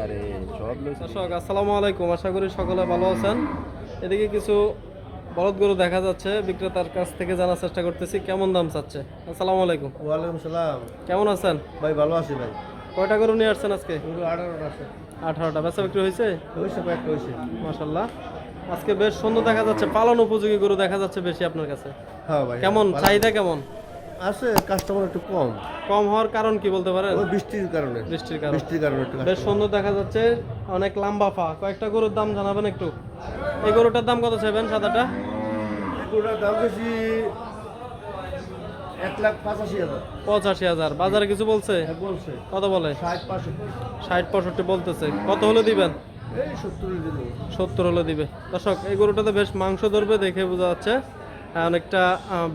আরে সব দর্শক আসসালামু আলাইকুম। আশা করি সকলে ভালো আছেন। এদিকে কিছু বলদ গরু দেখা যাচ্ছে। বিক্রেতার কাছ থেকে জানার চেষ্টা করতেছি কেমন দাম চাচ্ছে? আসসালামু আলাইকুম। ওয়ালাইকুম সালাম। কেমন আছেন? ভাই ভালো আছি ভাই। কয়টা গরু নিয়ে আসছেন আজকে? আঠারোটা আছে। আঠারোটা। বেচা বিক্রি হয়েছে? হয়েছে কয়েকটা হয়েছে। মাসাল্লাহ আজকে বেশ সুন্দর দেখা যাচ্ছে। পালন উপযোগী গরু দেখা যাচ্ছে বেশি আপনার কাছে। হ্যাঁ ভাই কেমন? চাহিদা কেমন? আছে কাস্টমার একটু কম। কম হওয়ার কারণ কি বলতে পারেন? বৃষ্টির কারণে। বৃষ্টির কারণে। বৃষ্টির কারণে একটু বেশ সুন্দর দেখা যাচ্ছে অনেক লম্বা পা। কয়েকটা গরুর দাম জানাবেন একটু? এই গরুটার দাম কত চাইবেন সাদাটা? এগুলোর দাম বেশি পঁচাশি হাজার। বাজারে কিছু বলছে? হ্যাঁ বলছে। কত বলে? ষাট ষাট পঁয়ষট্টি বলতেছে। কত হলে দিবেন? সত্তর হলে দিবে। দর্শক এই গরুটাতে বেশ মাংস ধরবে দেখে বোঝা যাচ্ছে। অনেকটা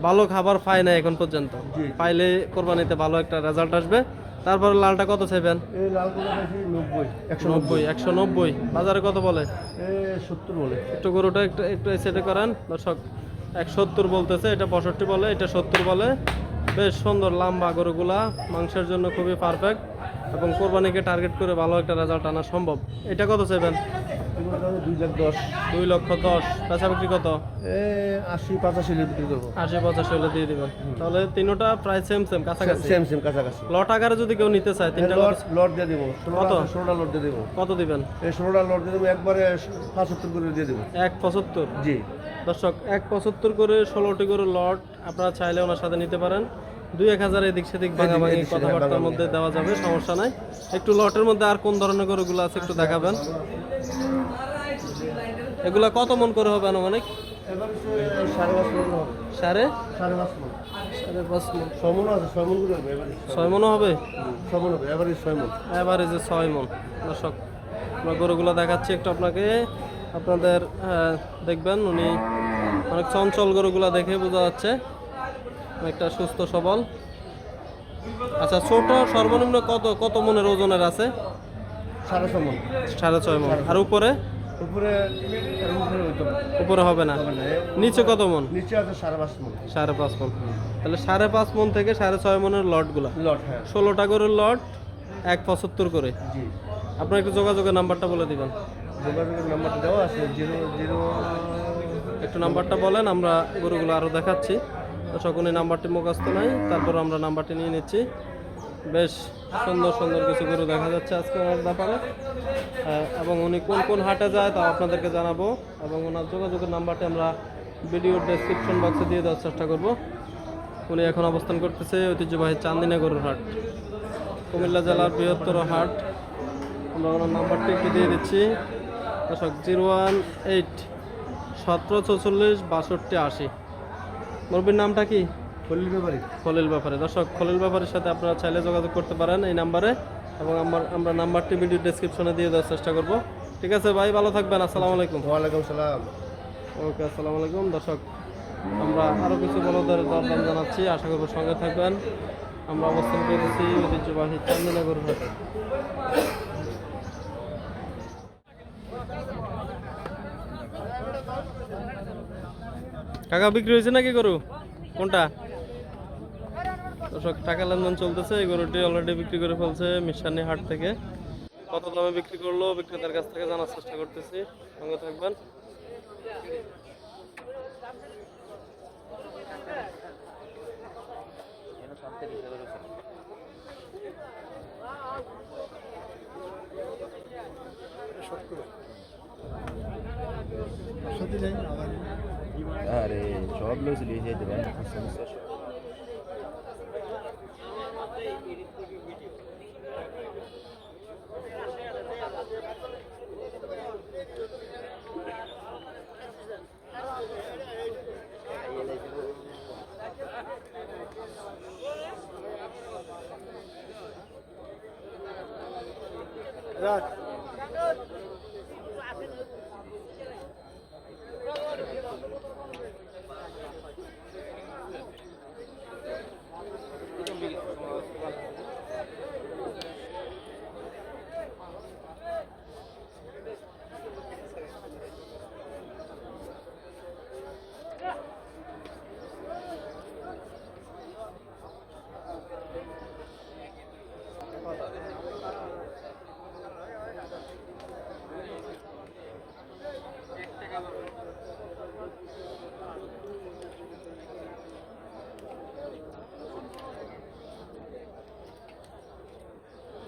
ভালো খাবার পায় না এখন পর্যন্ত। পাইলে কোরবানিতে ভালো একটা রেজাল্ট আসবে। তারপরে লালটা কত চাইবেন? নব্বই একশো নব্বই। বাজারে কত বলে? সত্তর বলে। একটু গরুটা একটু একটু সেটে করেন। দর্শক এক সত্তর বলতেছে এটা পঁয়ষট্টি বলে এটা সত্তর বলে। বেশ সুন্দর লম্বা গরুগুলা মাংসের জন্য খুবই পারফেক্ট এবং কোরবানিকে টার্গেট করে ভালো একটা রেজাল্ট আনা সম্ভব। এটা কত চাইবেন? দুই লক্ষ দশ। বেচা বিক্রি কত? আশি পঁচাশি লিটার বিক্রি করব। আশি পঁচাশি হলে দিয়ে দিবেন। তাহলে তিনোটা প্রায় সেম সেম কাছাকাছি? সেম সেম কাছাকাছি। লট আকারে যদি কেউ নিতে চায় তিনটা লট লট দিয়ে দেবো। কত? ষোলোটা লট দিয়ে দেবো। কত দিবেন? এই ষোলোটা লট দিয়ে দেবো একবারে পঁচাত্তর করে দিয়ে দেবো। এক পঁচাত্তর? জি। দর্শক এক পঁচাত্তর করে ষোলোটি করে লট আপনারা চাইলে ওনার সাথে নিতে পারেন। দুই এক হাজার এদিক সেদিক ভাঙাভাঙি কথাবার্তার মধ্যে দেওয়া যাবে সমস্যা নাই। একটু লটের মধ্যে আর কোন ধরনের গরুগুলো আছে একটু দেখাবেন। এগুলা কত মন করে হবে আনুমানিক? সাড়ে সাড়ে? পাঁচ মন। ছয় মন হবে এবারে ছয় মন। মন দর্শক আমরা গরুগুলো দেখাচ্ছি একটু আপনাকে। আপনাদের দেখবেন উনি অনেক চঞ্চল গরুগুলো দেখে বোঝা যাচ্ছে। অনেকটা সুস্থ সবল। আচ্ছা ছোট সর্বনিম্ন কত কত মনের ওজনের আছে? সাড়ে ছয় মন। সাড়ে ছয় মন। আর উপরে? উপরে উপরে হবে না? নিচে কত মন? নিচে আছে সাড়ে পাঁচ মন। সাড়ে পাঁচ মন। তাহলে সাড়ে পাঁচ মন থেকে সাড়ে ছয় মনের লটগুলা। লট হ্যাঁ। ষোলোটা করে লট এক পঁচাত্তর করে। জি। আপনার একটু যোগাযোগের নাম্বারটা বলে দিবেন। যোগাযোগের নাম্বারটা দেওয়া আছে জিরো জিরো একটু নাম্বারটা বলেন আমরা গরুগুলো আরও দেখাচ্ছি। উনি নাম্বারটি মুখস্থ নাই তারপর আমরা নাম্বারটি নিয়ে নিচ্ছি। বেশ সুন্দর সুন্দর কিছু গরু দেখা যাচ্ছে আজকে ওনার ব্যাপারে। এবং উনি কোন কোন হাটে যায় তা আপনাদেরকে জানাব এবং ওনার যোগাযোগের নাম্বারটি আমরা ভিডিওর ডেসক্রিপশন বক্সে দিয়ে দেওয়ার চেষ্টা করব। উনি এখন অবস্থান করতেছে ঐতিহ্যবাহী চান্দিনা গরুর হাট, কুমিল্লা জেলার বৃহত্তর হাট। আমরা ওনার নাম্বারটি একটু দিয়ে দিচ্ছি। দর্শক, জিরো ওয়ান এইট, সতেরো চৌচল্লিশ, বাষট্টি আশি। মুরব্বীর নামটা কি? খলিল ব্যাপারী? খলিল ব্যাপারে। দর্শক খলিল ব্যাপারের সাথে আপনারা চাইলে যোগাযোগ করতে পারেন এই নাম্বারে এবং আমার আমরা নাম্বারটি ভিডিও ডেসক্রিপশনে দিয়ে দেওয়ার চেষ্টা করব। ঠিক আছে ভাই ভালো থাকবেন। আসসালামু আলাইকুম। ওয়ালাইকুম সালাম। ওকে আসসালামু আলাইকুম। দর্শক আমরা আরও কিছু বলদের দরদাম জানাচ্ছি। আশা করব সঙ্গে থাকবেন। আমরা অবস্থান করেছি ঐতিহ্যবাহী চান্দিনগর হাটে। টাকা বিক্রি হয়েছে নাকি গরু? কোনটা? দর্শক, টাকা লেনদেন চলতেছে, এই গরুটি অলরেডি বিক্রি করে ফেলছে মিশানি হাট থেকে। কত দামে বিক্রি করল, বিক্রেতার কাছ থেকে জানার চেষ্টা করতেছি। সঙ্গে থাকবেন। আরে, সব লোক নিয়ে যেতে পারে সমস্যা রাখ।